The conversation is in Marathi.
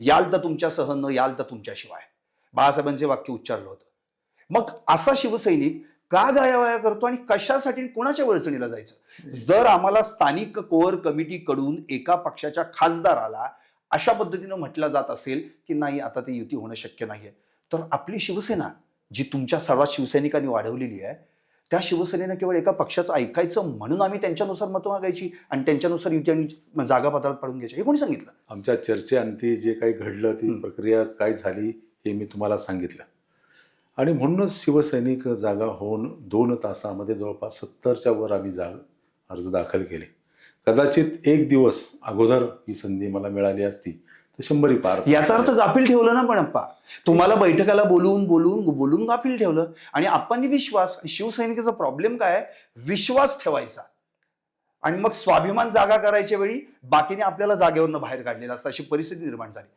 याल तर तुमच्यासह न याल तर तुमच्याशिवाय. बाळासाहेबांचे वाक्य उच्चारलं होतं. मग असा शिवसैनिक का गायावाया करतो आणि कशासाठी कोणाच्या वळचणीला जायचं? जर आम्हाला स्थानिक कोअर कमिटीकडून एका पक्षाच्या खासदाराला अशा पद्धतीनं म्हटलं जात असेल की नाही आता ती युती होणं शक्य नाहीये. तर आपली शिवसेना जी तुमच्या सर्वात शिवसैनिकांनी वाढवलेली आहे त्या शिवसेनेनं केवळ एका पक्षाचं ऐकायचं म्हणून आम्ही त्यांच्यानुसार मतं मागायची आणि त्यांच्यानुसार युती आणि जागा पात्रात पाडून घ्यायची. हे कोणी सांगितलं? आमच्या चर्चेअंती जे काही घडलं ती. प्रक्रिया काय झाली हे मी तुम्हाला सांगितलं. आणि म्हणूनच शिवसैनिक जागा होऊन दोन तासामध्ये जवळपास सत्तरच्या वर आम्ही जाग अर्ज दाखल केले. कदाचित एक दिवस अगोदर ही संधी मला मिळाली असती. तर शंभरी पार याचा अर्थ गाफील ठेवलं ना पण अप्पा. तुम्हाला बैठकाला बोलून बोलून बोलून गाफील ठेवलं. आणि आप्पांनी विश्वास आणि प्रॉब्लेम काय विश्वास ठेवायचा. आणि मग स्वाभिमान जागा करायच्या वेळी बाकीने आपल्याला जागेवरनं बाहेर काढलेला असं अशी परिस्थिती निर्माण झाली.